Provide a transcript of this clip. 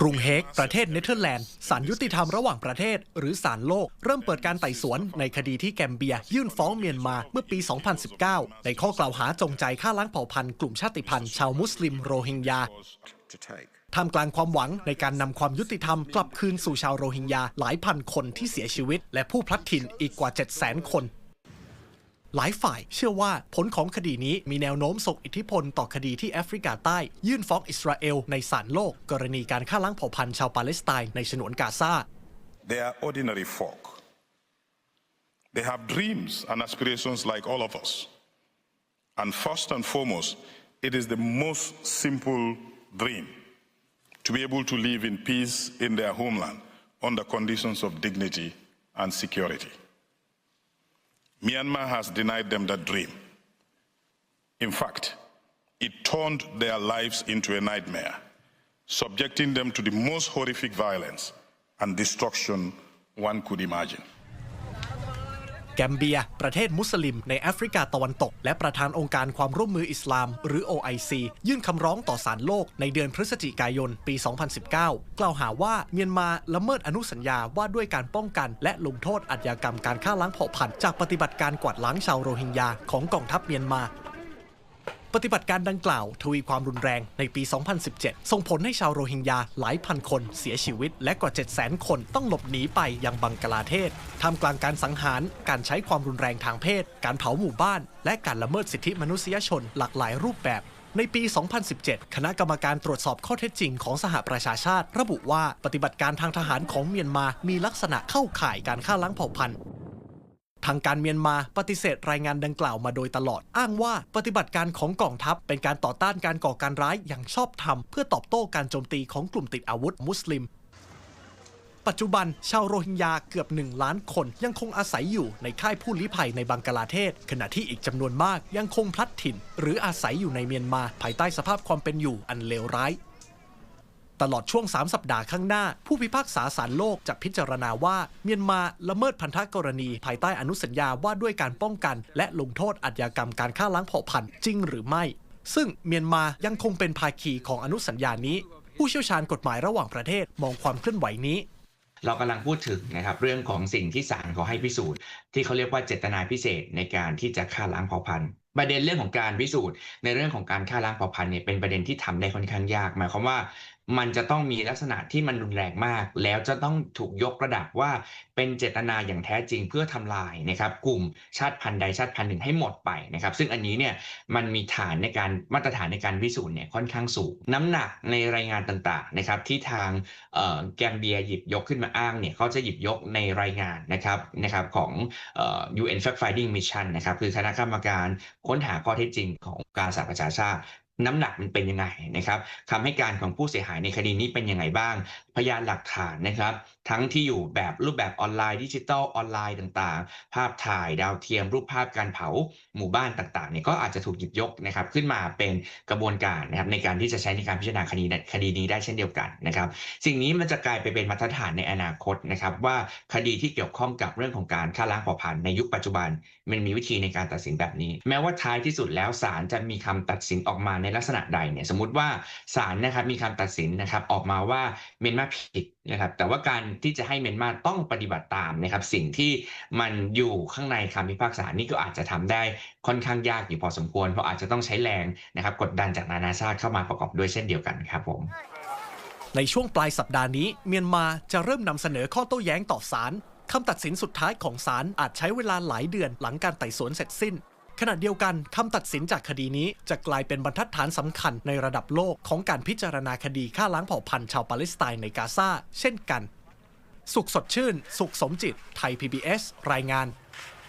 กรุงเฮกประเทศเนเธอร์แลนด์ศาลยุติธรรมระหว่างประเทศ หรือศาลโลก เริ่มเปิดการไต่สวนในคดีที่แกมเบีย ยื่นฟ้องเมียนมาเมื่อปี 2019 ในข้อกล่าวหาจงใจฆ่าล้างเผ่าพันธุ์กลุ่มชาติพันธุ์ชาวมุสลิมโรฮิงญาท่ามกลางความหวังในการนำความยุติธรรมกลับคืนสู่ชาวโรฮิงญาหลายพันคนที่เสียชีวิต และผู้พลัดถิ่นอีกกว่า 700,000 คน หลายฝ่ายเชื่อว่าผลของคดีนี้มีแนวโน้มส่งอิทธิพลต่อคดีที่แอฟริกาใต้ ยื่นฟ้องอิสราเอลในศาลโลก กรณีการฆ่าล้างเผ่าพันธุ์ชาวปาเลสไตน์ในฉนวนกาซา They are ordinary folk. They have dreams and aspirations like all of us. And first and foremost, it is the most simple dream to be able to live in peace in their homeland under conditions of dignity and security. Myanmar has denied them that dream. In fact, it turned their lives into a nightmare, subjecting them to the most horrific violence and destruction one could imagine. แกมเบีย ประเทศมุสลิมในแอฟริกาตะวันตก และประธานองค์การความร่วมมืออิสลาม หรือ OIC ยื่นคำร้องต่อศาลโลกในเดือนพฤศจิกายน ปี 2019 กล่าวหาว่าเมียนมาละเมิดอนุสัญญาว่าด้วยการป้องกันและลงโทษอาชญากรรมการฆ่าล้างเผ่าพันธุ์จากปฏิบัติการกวาดล้างชาวโรฮิงญาของกองทัพเมียนมา ปฏิบัติการดังกล่าว ทวีความรุนแรงในปี 2017 ส่งผลให้ชาวโรฮิงญาหลายพันคนเสียชีวิต และกว่า 7 0 0 0 0 คนต้องหลบหนีไปยังบังกลาเทศท่ามกลางการสังหาร การใช้ความรุนแรงทางเพศ การเผาหมู่บ้าน และการละเมิดสิทธิมนุษยชนหลากหลายรูปแบบในปี 2017 คณะกรรมการตรวจสอบข้อเท็จจริงของสหประชาชาติ ระบุว่าปฏิบัติการทางทหารของเมียนมา มีลักษณะเข้าข่ายการฆ่าล้างเผ่าพันธุ์ ทางการเมียนมาปฏิเสธรายงานดังกล่าวมาโดยตลอด อ้างว่าปฏิบัติการของกองทัพ เป็นการต่อต้านการก่อการร้ายอย่างชอบธรรมเพื่อตอบโต้การโจมตีของกลุ่มติดอาวุธมุสลิมปัจจุบัน ชาวโรฮิงญาเกือบหนึ่งล้านคนยังคงอาศัยอยู่ในค่ายผู้ลี้ภัยในบังกลาเทศ ขณะที่อีกจำนวนมากยังคงพลัดถิ่น หรืออาศัยอยู่ในเมียนมาภายใต้สภาพความเป็นอยู่อันเลวร้าย ตลอดช่วง 3 สัปดาห์ข้างหน้า ผู้พิพากษาศาลโลกจะพิจารณาว่า เมียนมาละเมิดพันธกรณี ภายใต้อนุสัญญาว่าด้วยการป้องกัน และลงโทษอาชญากรรมการฆ่าล้างเผ่าพันธุ์จริงหรือไม่ ซึ่งเมียนมายังคงเป็นภาคีของอนุสัญญานี้ ผู้เชี่ยวชาญกฎหมายระหว่างประเทศมองความเคลื่อนไหวนี้เรากำลังพูดถึงนะครับเรื่องของสิ่งที่ศาลเขาให้พิสูจน์ ที่เขาเรียกว่าเจตนาพิเศษในการที่จะฆ่าล้างเผ่าพันธุ์ประเด็นเรื่องของการพิสูจน์ ในเรื่องของการฆ่าล้างเผ่าพันธุ์เนี่ยเป็นประเด็นที่ทำได้ค่อนข้างยากหมายความว่า มันจะต้องมีลักษณะที่มันรุนแรงมาก แล้วจะต้องถูกยกระดับว่าเป็นเจตนาอย่างแท้จริงเพื่อทำลายนะครับกลุ่มชาติพันธุ์ใดชาติพันธุ์หนึ่งให้หมดไปนะครับ ซึ่งอันนี้เนี่ยมันมีฐานในการมาตรฐานในการพิสูจน์เนี่ยค่อนข้างสูง น้ำหนักในรายงานต่างๆนะครับที่ทางแกมเบียหยิบยกขึ้นมาอ้างเนี่ยเขาจะหยิบยกในรายงานนะครับนะครับของเอ่อ UN Fact Finding Mission นะครับคือคณะกรรมการค้นหาข้อเท็จจริงของการสหประชาชาติ น้ำหนักมันเป็นยังไงนะครับคำให้การของผู้เสียหายในคดีนี้เป็นยังไงบ้าง พยานหลักฐานนะครับ ทั้งที่อยู่แบบรูปแบบออนไลน์ดิจิทัลออนไลน์ต่างๆ ภาพถ่ายดาวเทียม รูปภาพการเผาหมู่บ้านต่างๆเนี่ยก็อาจจะถูกหยิบยกนะครับ ขึ้นมาเป็นกระบวนการนะครับในการที่จะใช้ในการพิจารณาคดีคดีนี้ได้เช่นเดียวกันนะครับ สิ่งนี้มันจะกลายไปเป็นมาตรฐานในอนาคตนะครับ ว่าคดีที่เกี่ยวข้องกับเรื่องของการฆ่าล้างเผ่าพันธุ์ในยุคปัจจุบัน มันมีวิธีในการตัดสินแบบนี้ แม้ว่าท้ายที่สุดแล้วศาลจะมีคำตัดสินออกมาในลักษณะใดเนี่ยสมมติว่าศาลนะครับมีคำตัดสินนะครับออกมาว่าเมียนมาผิดนะครับแต่ว่าการที่จะให้เมียนมาต้องปฏิบัติตามนะครับสิ่งที่มันอยู่ข้างในคำพิพากษานี่ก็อาจจะทำได้ค่อนข้างยากอยู่พอสมควร เพราะอาจจะต้องใช้แรงนะครับกดดันจากนานาชาติเข้ามาประกอบด้วยเช่นเดียวกันครับผมในช่วงปลายสัปดาห์นี้ เมียนมาจะเริ่มนำเสนอข้อโต้แย้งต่อศาลคำตัดสินสุดท้ายของศาลอาจใช้เวลาหลายเดือนหลังการไต่สวนเสร็จสิ้น ขณะเดียวกันคำตัดสินจากคดีนี้จะกลายเป็นบรรทัดฐานสำคัญในระดับโลกของการพิจารณาคดีฆ่าล้างเผ่าพันธุ์ชาวปาเลสไตน์ในกาซาเช่นกัน สุขสดชื่น สุขสมจิต ไทย PBS รายงาน